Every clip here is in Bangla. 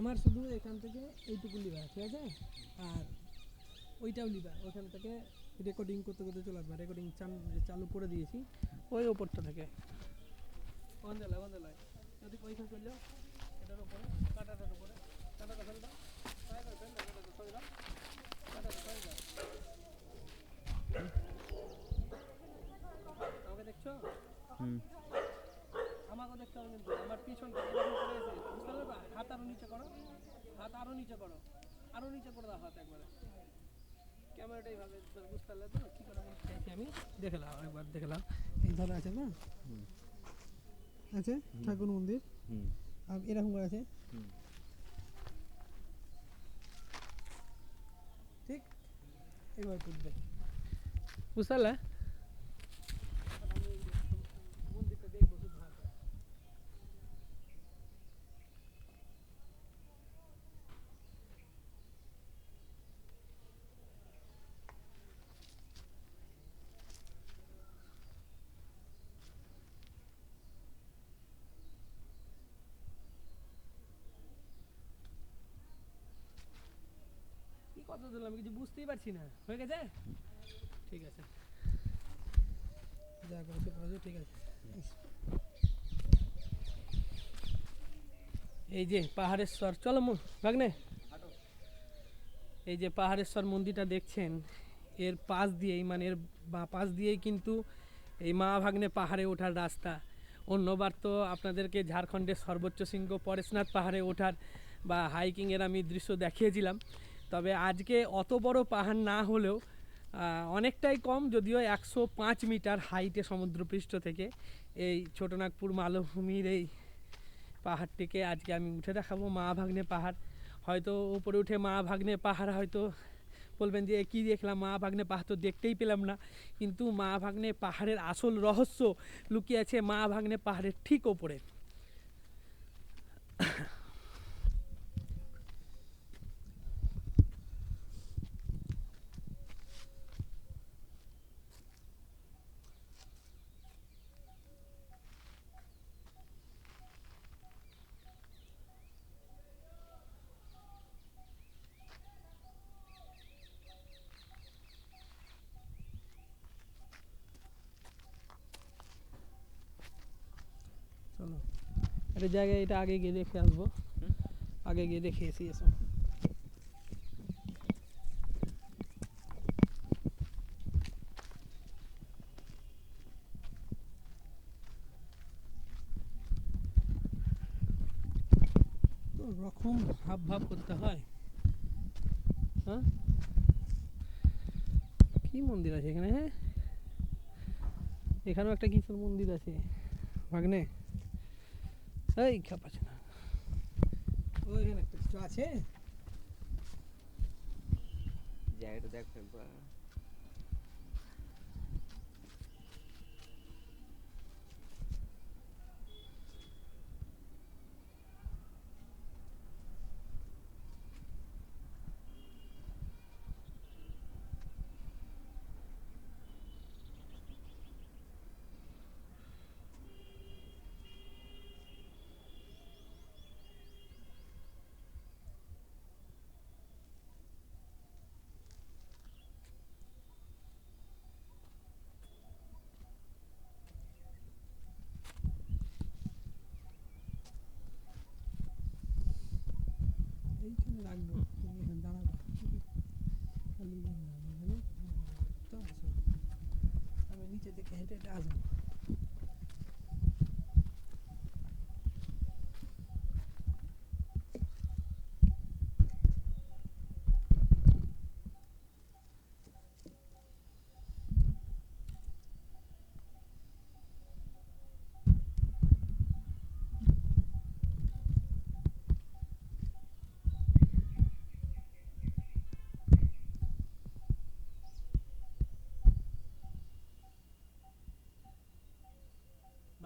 আমার শুধু এখান থেকে এইটুকু লিবা ঠিক আছে? আর ওইটাও লিবা ওখান থেকে রেকর্ডিং করতে করতে চলে আসবে। রেকর্ডিং চালু করে দিয়েছি ওই ওপরটা থেকে। বন্ধেলা বন্ধেলা যদি ওইখানে চলে এটার উপরে কাটাটার উপরে। কাটাটা ফেলে দাও পায়ে করে ফেলে দাও, কাটাটা আমাকে দেখছ? হুম। আমাকে দেখতে কিন্তু আমার পিছনটা এরকম করে আছে বুঝতে পারবে? হাত আরও নিচে করো হাত আরও নিচে করো আরও নিচে করে দাও হাত একবারে। ক্যামেরাটাই ভাবে বুঝতে পারলে তো? কি করে আমি? দেখলাম একবার দেখলাম এই ধরো আছে না? আছে? ঠাকুর মন্দির? আর এরকম করে আছে? ঠিক? এইভাবে তুলবে। বুঝতে পারলে মন্দিরটা দেখব খুব ভালো করে। কি কথা দিলাম কিছু বুঝতেই পারছি না। হয়ে গেছে? ঠিক আছে। যা করেছে করেছে, ঠিক আছে। এই যে পাহাড়েশ্বর, চলো ভাগ্নে। এই যে পাহাড়েশ্বর মন্দিরটা দেখছেন, এর পাশ দিয়েই মানে এর বা পাশ দিয়েই কিন্তু এই মা ভাগ্নে পাহাড়ে ওঠার রাস্তা। অন্যবার তো আপনাদেরকে ঝাড়খণ্ডের সর্বোচ্চ শৃঙ্গ পরেশনাথ পাহাড়ে ওঠার বা হাইকিংয়ের আমি দৃশ্য দেখিয়েছিলাম। তবে আজকে অত বড় পাহাড় না হলেও অনেকটাই কম, যদিও একশো পাঁচ মিটার হাইটে সমুদ্রপৃষ্ঠ থেকে এই ছোটনাগপুর মালভূমির এই পাহাড়টিকে আজকে আমি উঠে দেখাবো, মা ভাগ্নে পাহাড়। হয়তো উপরে উঠে মা ভাগ্নে পাহাড় হয়তো বলবেন যে কী দেখলাম? মা ভাগ্নে পাহাড় তো দেখতেই পেলাম না। কিন্তু মা ভাগ্নে পাহাড়ের আসল রহস্য লুকিয়ে আছে মা ভাগ্নে পাহাড়ের ঠিক ওপরে। চলো। একটা জায়গায় এটা আগে গিয়ে দেখে আসব। আগে গিয়ে দেখে এসে এসো রকম ভাব ভাব করতে হয়। হ্যাঁ? কি মন্দির আছে এখানে? হ্যাঁ এখানেও একটা কিসের মন্দির আছে। ভাগ্নে? এই খাপাচ্ছে না। ওইখানে কিছু আছে। জায়গাটা দেখো নিচে থেকে হেঁটে হেঁটে আসব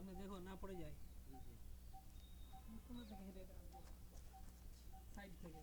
বামে দেখো না পড়ে যায়। কোনো থেকে হেঁটে হেঁটে সাইড থেকে।